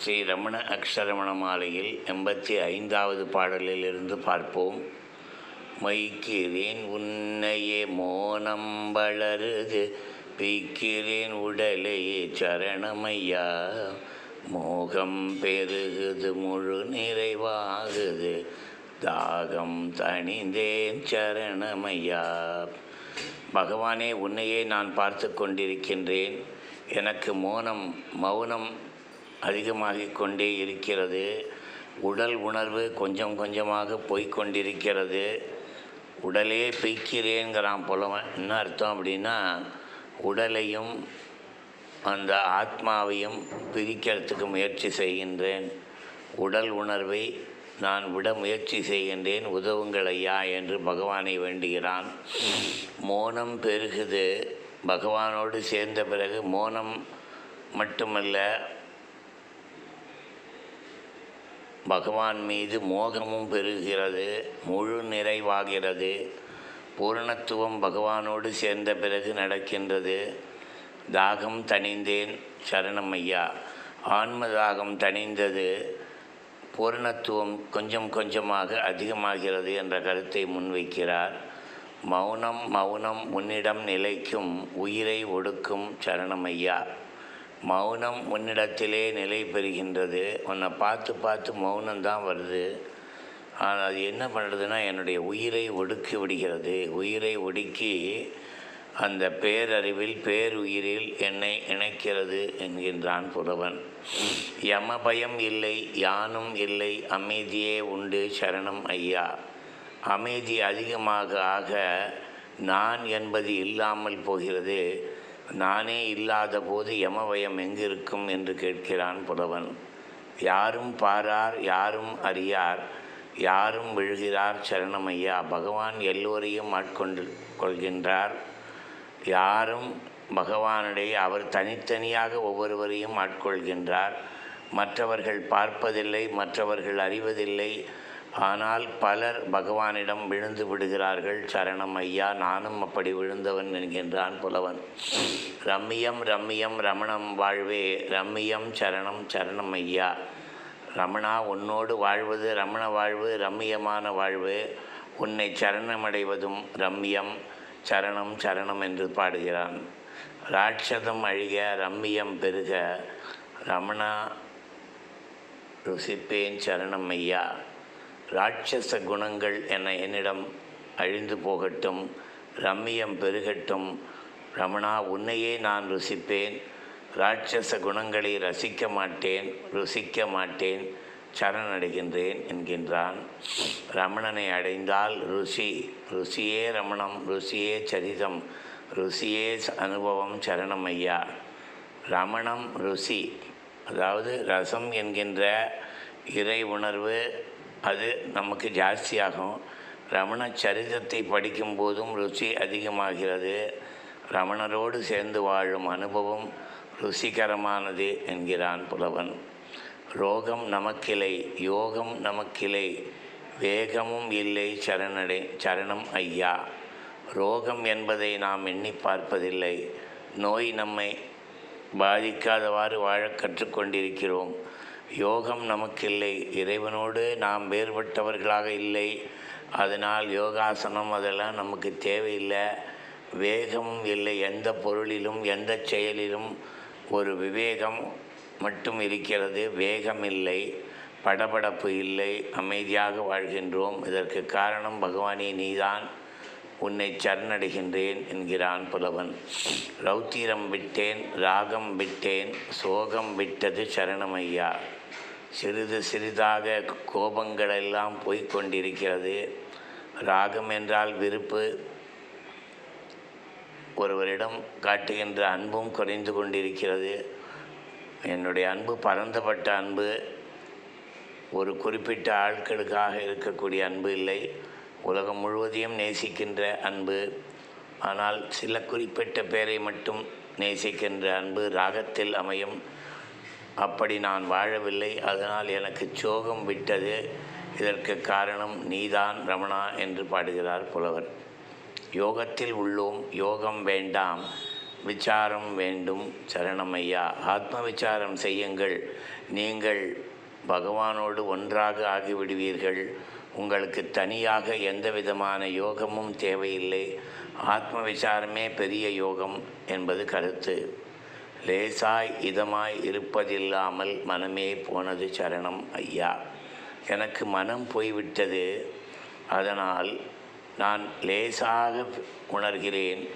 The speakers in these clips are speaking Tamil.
ஸ்ரீ ரமண அக்ஷரமண மாலையில் எண்பத்தி ஐந்தாவது பாடலிலிருந்து பார்ப்போம். மைக்கிறேன் உன்னையே மோனம் வளருது. பிக்கிறேன் உடலையே சரணமையா. மோகம் பெருகுது முழு நிறைவாகுது. தாகம் தணிந்தேன் சரணமையா. பகவானே உன்னையே நான் பார்த்து கொண்டிருக்கின்றேன். எனக்கு மோனம் மௌனம் அதிகமாகிக் கொண்டே இருக்கிறது. உடல் உணர்வு கொஞ்சம் கொஞ்சமாக போய்க்கொண்டிருக்கிறது உடலே பிய்க்கிறேங்கிறான் புலவன் என்ன அர்த்தம் அப்படின்னா உடலையும் அந்த ஆத்மாவையும் பிரிக்கிறதுக்கு முயற்சி செய்கின்றேன். உடல் உணர்வை நான் விட முயற்சி செய்கின்றேன். உதவுங்கள் ஐயா என்று பகவானை வேண்டுகிறான். மோனம் பெருகுது. பகவானோடு சேர்ந்த பிறகு மோனம் மட்டுமல்ல பகவான் மீது மோகமும் பெருகிறது முழு நிறைவாகிறது. பூரணத்துவம் பகவானோடு சேர்ந்த பிறகு நடக்கின்றது. தாகம் தணிந்தேன் சரணம் ஐயா ஆன்ம தாகம் தணிந்தது பூரணத்துவம் கொஞ்சம் கொஞ்சமாக அதிகமாகிறது என்ற கருத்தை முன்வைக்கிறார். மௌனம் மௌனம் உன்னிடம் நிலைக்கும் உயிரை ஒடுக்கும் சரணம் ஐயா மௌனம் உன்னிடத்திலே நிலை பெறுகின்றது. உன்னை பார்த்து பார்த்து மௌனம்தான் வருது. ஆனால் அது என்ன பண்ணுறதுன்னா என்னுடைய உயிரை ஒடுக்கி விடுகிறது. உயிரை ஒடுக்கி அந்த பேரறிவில் பேருயிரில் என்னை இணைக்கிறது என்கின்றான் புலவன் யம பயம் இல்லை யானும் இல்லை அமைதியே உண்டு சரணம் ஐயா. அமைதி அதிகமாக ஆக நான் என்பது இல்லாமல் போகிறது. நானே இல்லாத போது யமபயம் எங்கிருக்கும் என்று கேட்கிறான் புலவன். யாரும் பாரார் யாரும் அறியார் யாரும் விழுகிறார் சரணமையா? பகவான் எல்லோரையும் ஆட்கொண்டு கொள்கின்றார். யாரும் பகவானிடையே அவர் தனித்தனியாக ஒவ்வொருவரையும் ஆட்கொள்கின்றார். மற்றவர்கள் பார்ப்பதில்லை மற்றவர்கள் அறிவதில்லை ஆனால் பலர் பகவானிடம் விழுந்து விடுகிறார்கள். சரணம் ஐயா நானும் அப்படி விழுந்தவன் என்கின்றான் புலவன். ரம்மியம் ரம்மியம் ரமணம் வாழ்வே ரம்மியம் சரணம் சரணம் ஐயா. ரமணா உன்னோடு வாழ்வது ரமண வாழ்வு ரம்மியமான வாழ்வு. உன்னை சரணமடைவதும் ரம்மியம் சரணம் சரணம் என்று பாடுகிறான். ராட்சதம் அழிக ரம்மியம் பெருக. ரமணா ருசிப்பேன் சரணம் ஐயா. ராட்சச குணங்கள் என என்னிடம் அழிந்து போகட்டும் ரம்மியம் பெருகட்டும். ரமணா உன்னையே நான் ருசிப்பேன். ராட்சச குணங்களை ரசிக்க மாட்டேன் ருசிக்க மாட்டேன். சரணடைகின்றேன் என்கின்றான். ரமணனை அடைந்தால் ருசி ருசியே ரமணம் ருசியே சரிதம் ருசியே அனுபவம் சரணம் ஐயா ரமணம் ருசி அதாவது ரசம் என்கின்ற இறை உணர்வு அது நமக்கு ஜாஸ்தியாகும். ரமண சரிதத்தை படிக்கும்போதும் ருசி அதிகமாகிறது. ரமணரோடு சேர்ந்து வாழும் அனுபவம் ருசிகரமானது என்கிறான் புலவன். ரோகம் நமக்கிலை யோகம் நமக்கிலை வேகமும் இல்லை சரணடை சரணம் ஐயா. ரோகம் என்பதை நாம் எண்ணி பார்ப்பதில்லை. நோய் நம்மை பாதிக்காதவாறு வாழ கற்றுக்கொண்டிருக்கிறோம் யோகம் நமக்கில்லை. இறைவனோடு நாம் வேறுபட்டவர்களாக இல்லை. அதனால் யோகாசனம் அதெல்லாம் நமக்கு தேவையில்லை. வேகமும் இல்லை. எந்த பொருளிலும் எந்த செயலிலும் ஒரு விவேகம் மட்டும் இருக்கிறது. வேகம் இல்லை. படபடப்பு இல்லை. அமைதியாக வாழ்கின்றோம். இதற்கு காரணம் பகவானே நீதான். உன்னை சரணடைகின்றேன் என்கிறான் புலவன். ரௌத்திரம் விட்டேன் ராகம் விட்டேன் சோகம் விட்டது சரணமையா சிறிது சிறிதாக கோபங்களெல்லாம் போய்கொண்டிருக்கிறது ராகம் என்றால் விருப்பு ஒருவரிடம் காட்டுகின்ற அன்பும் குறைந்து கொண்டிருக்கிறது. என்னுடைய அன்பு பரந்தப்பட்ட அன்பு. ஒரு குறிப்பிட்ட ஆட்களுக்காக இருக்கக்கூடிய அன்பு இல்லை. உலகம் முழுவதையும் நேசிக்கின்ற அன்பு. ஆனால் சில குறிப்பிட்ட பேரை மட்டும் நேசிக்கின்ற அன்பு ராகத்தில் அமையும். அப்படி நான் வாழவில்லை. அதனால் எனக்கு சோகம் விட்டது. இதற்கு காரணம் நீதான் ரமணா என்று பாடுகிறார் புலவர். யோகத்தில் உள்ளோம். யோகம் வேண்டாம். விசாரம் வேண்டும். சரணமையா ஆத்ம விசாரம் செய்யுங்கள். நீங்கள் பகவானோடு ஒன்றாக ஆகிவிடுவீர்கள். உங்களுக்கு தனியாக எந்த விதமான யோகமும் தேவையில்லை. ஆத்ம விசாரமே பெரிய யோகம் என்பது கருத்து. லேசாய் இதமாய் இருப்பதில்லாமல் மனமே போனது சரணம் ஐயா. எனக்கு மனம் போய்விட்டது. அதனால் நான் லேசாக உணர்கிறேன்.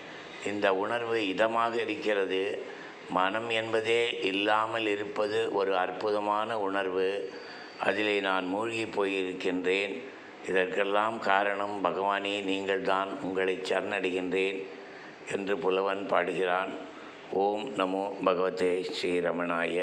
இந்த உணர்வு இதமாக இருக்கிறது. மனம் என்பதே இல்லாமல் இருப்பது ஒரு அற்புதமான உணர்வு. அதிலே நான் மூழ்கி போயிருக்கின்றேன். இதற்கெல்லாம் காரணம் பகவானே நீங்கள்தான் உங்களை சரணடைகின்றேன் என்று புலவன் பாடுகிறான். ஓம் நமோ பகவதே ஸ்ரீரமணாய.